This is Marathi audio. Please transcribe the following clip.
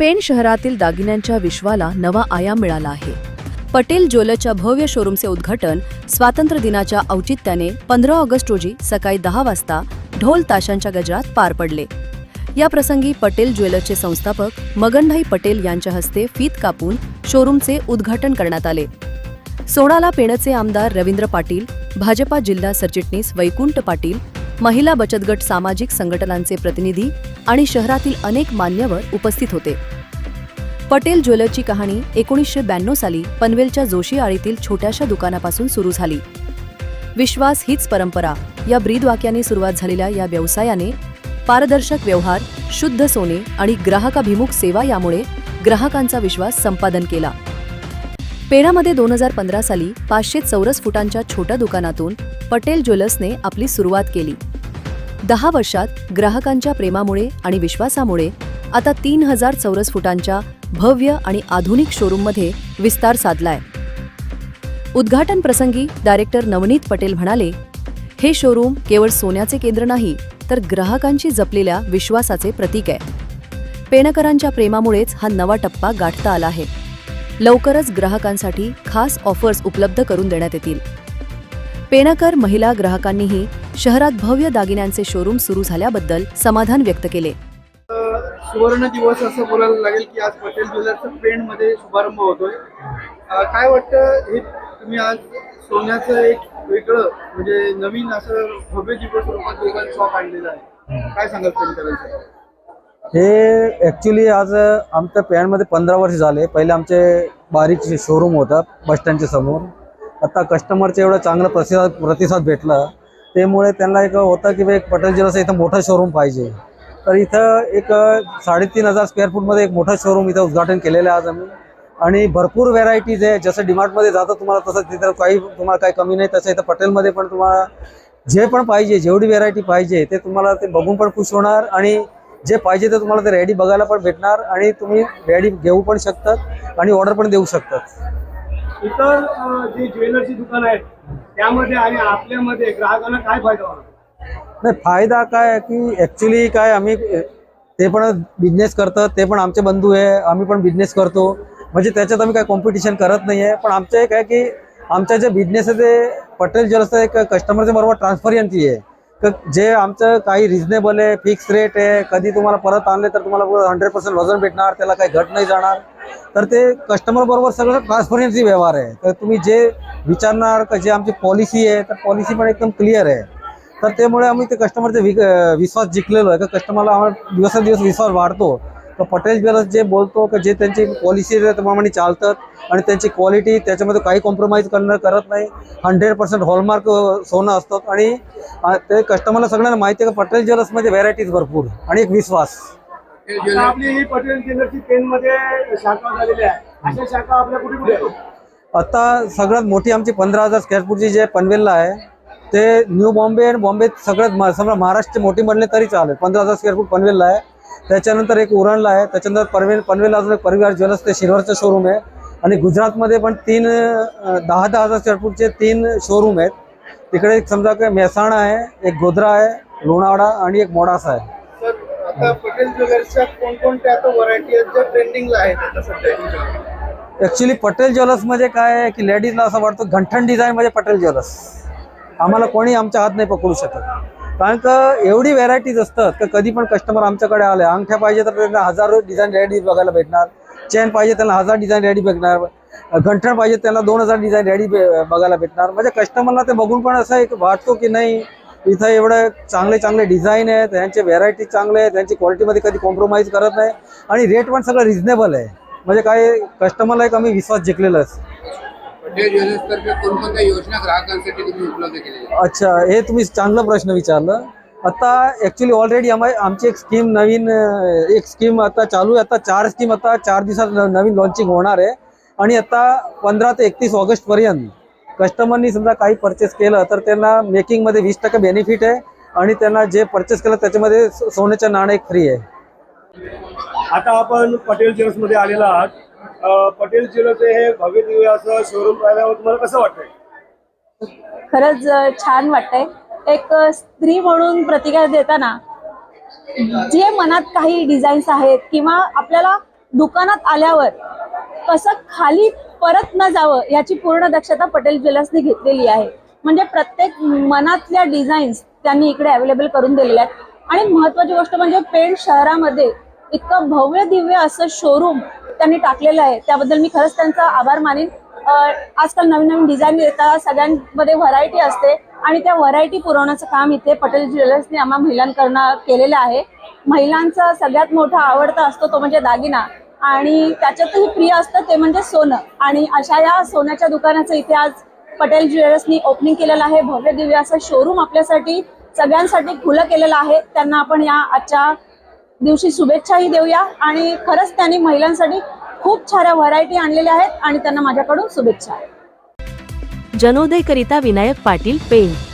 पेण शहरातील दागिन्यांच्या विश्वाला नवा आयाम मिळाला आहे. पटेल ज्वेलरच्या भव्य शोरूमचे उद्घाटन स्वातंत्र्य दिनाच्या औचित्याने पंधरा ऑगस्ट रोजी सकाळी दहा वाजता ढोल ताशांच्या गजरात पार पडले. या प्रसंगी पटेल ज्वेलरचे संस्थापक मगनभाई पटेल यांच्या हस्ते फीत कापून शोरूमचे उद्घाटन करण्यात आले. सोडाला पेणचे आमदार रवींद्र पाटील भाजपा जिल्हा सरचिटणीस वैकुंठ पाटील महिला बचत गट सामाजिक संघटनांचे प्रतिनिधी आणि शहरातील अनेक मान्यवर उपस्थित होते. पटेल ज्वेलरची कहाणी एकोणीसशे ब्याण्णव साली पनवेलच्या जोशी आळीतील छोट्याशा दुकानापासून सुरू झाली. विश्वास हीच परंपरा या ब्रीदवाक्याने सुरुवात झालेल्या या व्यवसायाने पारदर्शक व्यवहार शुद्ध सोने आणि ग्राहकाभिमुख सेवा यामुळे ग्राहकांचा विश्वास संपादन केला. पेणामध्ये दोन हजार पंधरा साली पाचशे चौरस फुटांच्या छोट्या दुकानातून पटेल ज्वेलर्सने आपली सुरुवात केली. दहा वर्षात ग्राहकांच्या प्रेमामुळे आणि विश्वासामुळे आता तीन हजार चौरस फुटांच्या भव्य आणि आधुनिक शोरूममध्ये विस्तार साधलाय. उद्घाटन प्रसंगी डायरेक्टर नवनीत पटेल म्हणाले हे शोरूम केवळ सोन्याचे केंद्र नाही तर ग्राहकांशी जपलेल्या विश्वासाचे प्रतीक आहे. पेणकरांच्या प्रेमामुळेच हा नवा टप्पा गाठता आला आहे. लवकरच ग्राहकांसाठी खास ऑफर्स उपलब्ध करून देण्यात येतील. पेणकर महिला ग्राहकांनीही शहरात भव्य दागिन्यांचे शोरूम सुरू झाल्याबद्दल समाधान व्यक्त केले. सुवर्ण दिवस असं बोलायला लागेल की आज पटेल ज्वेलर्सचा पेंटमध्ये शुभारंभ होतोय. काय वाटतं हे तुम्ही आज सोन्याचं एक वेगळं म्हणजे नवीन असं भव्य दिवस स्वरूपात दोघांचं शॉप आणलेलं आहे. काय सांगाल पेंटकरांचं हे ॲक्च्युली आज आमच्या पॅनमध्ये पंधरा वर्ष झाले. पहिले आमचे बारीक शोरूम होतं बस स्टँडच्या समोर. आता कस्टमरचं एवढं चांगलं प्रतिसाद प्रतिसाद भेटला. त्यामुळे त्यांना एक होतं की बा एक पटेल इथं मोठं शोरूम पाहिजे. तर इथं एक साडेतीन हजार स्क्वेअर फूटमध्ये एक मोठं शोरूम इथं उद्घाटन केलेलं आहे आज आम्ही. आणि भरपूर व्हेरायटीज आहे जसं डिमार्टमध्ये जातं तुम्हाला तसं तिथं काही तुम्हाला काही कमी नाही तसं इथं पटेलमध्ये पण तुम्हाला जे पण पाहिजे जेवढी व्हेरायटी पाहिजे ते तुम्हाला ते बघून पण खुश होणार आणि जे पाहिजे ते तुम्हाला ते रेडी बघायला पण भेटणार आणि तुम्ही रेडी घेऊ पण शकतात आणि ऑर्डर पण देऊ शकतात. इतर जे ज्वेलरची दुकान आहेत त्यामध्ये आणि आपल्यामध्ये ग्राहकांना काय फायदा होणार? नाही फायदा काय आहे की ॲक्च्युली काय आम्ही ते पण बिझनेस करतात ते पण आमचे बंधू आहे आम्ही पण बिझनेस करतो. म्हणजे त्याच्यात आम्ही काय कॉम्पिटिशन करत नाही आहे पण आमचं एक आहे की आमच्या जे बिझनेस आहे ते पटेल ज्वेलर्सचं एक कस्टमरच्या बरोबर ट्रान्सपरन्सी आहे. तर जे आमचं काही रिझनेबल आहे फिक्स रेट आहे कधी तुम्हाला परत आणले तर तुम्हाला हंड्रेड पर्सेंट वजन भेटणार त्याला काही घट नाही जाणार. तर ते कस्टमर बरोबर सगळं ट्रान्सपरन्सी व्यवहार आहे. तर तुम्ही जे विचारणार का जे आमची पॉलिसी आहे तर पॉलिसी पण एकदम क्लिअर आहे. तर त्यामुळे आम्ही ते कस्टमरचे विश्वास जिंकलेलो आहे. का कस्टमरला आम्हाला दिवसेंदिवस विश्वास वाढतो. तर पटेल ज्वेलर्स जे बोलतो की जे त्यांची पॉलिसी त्याप्रमाणे चालतात आणि त्यांची क्वालिटी त्याच्यामध्ये काही कॉम्प्रोमाइज करणं करत नाही. हंड्रेड पर्सेंट हॉलमार्क सोनं असतात. आणि ते कस्टमरला सगळ्यांना माहिती आहे का पटेल ज्वेलर्समध्ये व्हेरायटीज भरपूर आणि एक विश्वास. आता आपली ही पटेल ज्वेलर्सची पेनमध्ये शाखा झालेली आहे. अशा शाखा आपल्या कुठे कुठे? आता सगळ्यात मोठी आमची पंधरा हजार स्क्वेअर फूटची जे पनवेलला आहे. ते न्यू बॉम्बे आणि बॉम्बे सगळ्यात समजा महाराष्ट्र मोठी म्हणले तरी चालेल. पंधरा हजार स्क्वेअर फूट पनवेलला आहे. त्याच्यानंतर एक उरणला आहे. त्याच्यानंतर पनवेल पनवेल अजून एक परिवार ज्वेलर्स ते सिल्वरचं शोरूम आहे. आणि गुजरातमध्ये पण तीन दहा दहा हजार स्क्वेअर तीन शोरूम आहेत. तिकडे एक समजा काय मेहसाणा आहे एक गोधरा आहे लोणावळा आणि एक मोडासा आहे. आता पटेल ज्वेलर्स म्हणजे काय आहे की लेडीजला असं वाटतं गंठण डिझाईन म्हणजे पटेल ज्वेलर्स. आम्हाला कोणी आमच्या हात नाही पकडू शकत. कारण का एवढी व्हेरायटीज असतात का कधी पण कस्टमर आमच्याकडे आले अंगठ्या पाहिजे तर त्यांना हजारो डिझाईन रेडी बघायला भेटणार चेन पाहिजे त्यांना हजार डिझाईन रेडी भेटणार घंटण पाहिजे त्यांना दोन हजार डिझाईन रेडी बघायला भेटणार. म्हणजे कस्टमरला ते बघून पण असं एक वाटतो की नाही इथं एवढं चांगले चांगले डिझाईन आहेत त्यांचे व्हेरायटी चांगले आहेत त्यांची क्वालिटीमध्ये कधी कॉम्प्रोमाइज करत नाही आणि रेट पण सगळं रिझनेबल आहे. म्हणजे काय कस्टमरला एक आम्ही विश्वास जिंकलेलाच. कोणकोणत्या योजना ग्राहकांसाठी तुम्ही उपलब्ध केलेल्या? अच्छा हे तुम्ही चांगला प्रश्न विचारलं. आता ॲक्च्युली ऑलरेडी आम्हा आमची एक स्कीम नवीन एक स्कीम आता चालू आहे. आता चार स्कीम आता चार दिवसात नवीन लॉन्चिंग होणार आहे. आणि आता पंधरा ते एकतीस ऑगस्टपर्यंत कस्टमरनी समजा काही परचेस केलं तर त्यांना मेकिंगमध्ये वीस टक्के बेनिफिट आहे. आणि त्यांना जे परचेस केलं त्याच्यामध्ये सो- सोन्याचं नाणं एक फ्री आहे. आता आपण पटेल ज्वेलर्समध्ये आलेला आहात. पटेल ज्वेलर्स हे भव्य दिव्य असं शोरूम पाहिल्यावर तुम्हाला कसं वाटतंय? खरंच छान वाटतंय. एक स्त्री म्हणून प्रतिकार देताना जे मनात काही डिझाईन्स आहेत किंवा आपल्याला दुकानात आल्यावर कसं खाली परत न जावं याची पूर्ण दक्षता पटेल ज्वेलर्सने घेतलेली आहे. म्हणजे प्रत्येक मनातल्या डिझाईन्स त्यांनी इकडे अवेलेबल करून दिलेल्या आहेत. आणि महत्वाची गोष्ट म्हणजे पेण शहरामध्ये इतकं भव्य दिव्य असं शोरूम त्यांनी टाकलेलं आहे. त्याबद्दल मी खरंच त्यांचा आभार मानेन. आजकाल नवीन नवीन डिझाईन येतात सगळ्यांमध्ये व्हरायटी असते. आणि त्या व्हरायटी पुरवण्याचं काम इथे पटेल ज्वेलर्सने आम्हा महिलांकडनं केलेलं आहे. महिलांचा सगळ्यात मोठा आवडता असतो तो म्हणजे दागिना. आणि त्याच्यातही प्रिय असतं ते म्हणजे सोनं. आणि अशा या सोन्याच्या दुकानाचं इथे आज पटेल ज्वेलर्सनी ओपनिंग केलेलं आहे. भव्य दिव्य असं शोरूम आपल्यासाठी सगळ्यांसाठी खुलं केलेलं आहे. त्यांना आपण या आजच्या दिवशी शुभेच्छाही देऊया आणि खरंच त्यांनी महिलांसाठी खूप साऱ्या व्हरायटी आणलेल्या आहेत आणि त्यांना माझ्याकडून शुभेच्छा जनोदयकरिता विनायक पाटील पेंट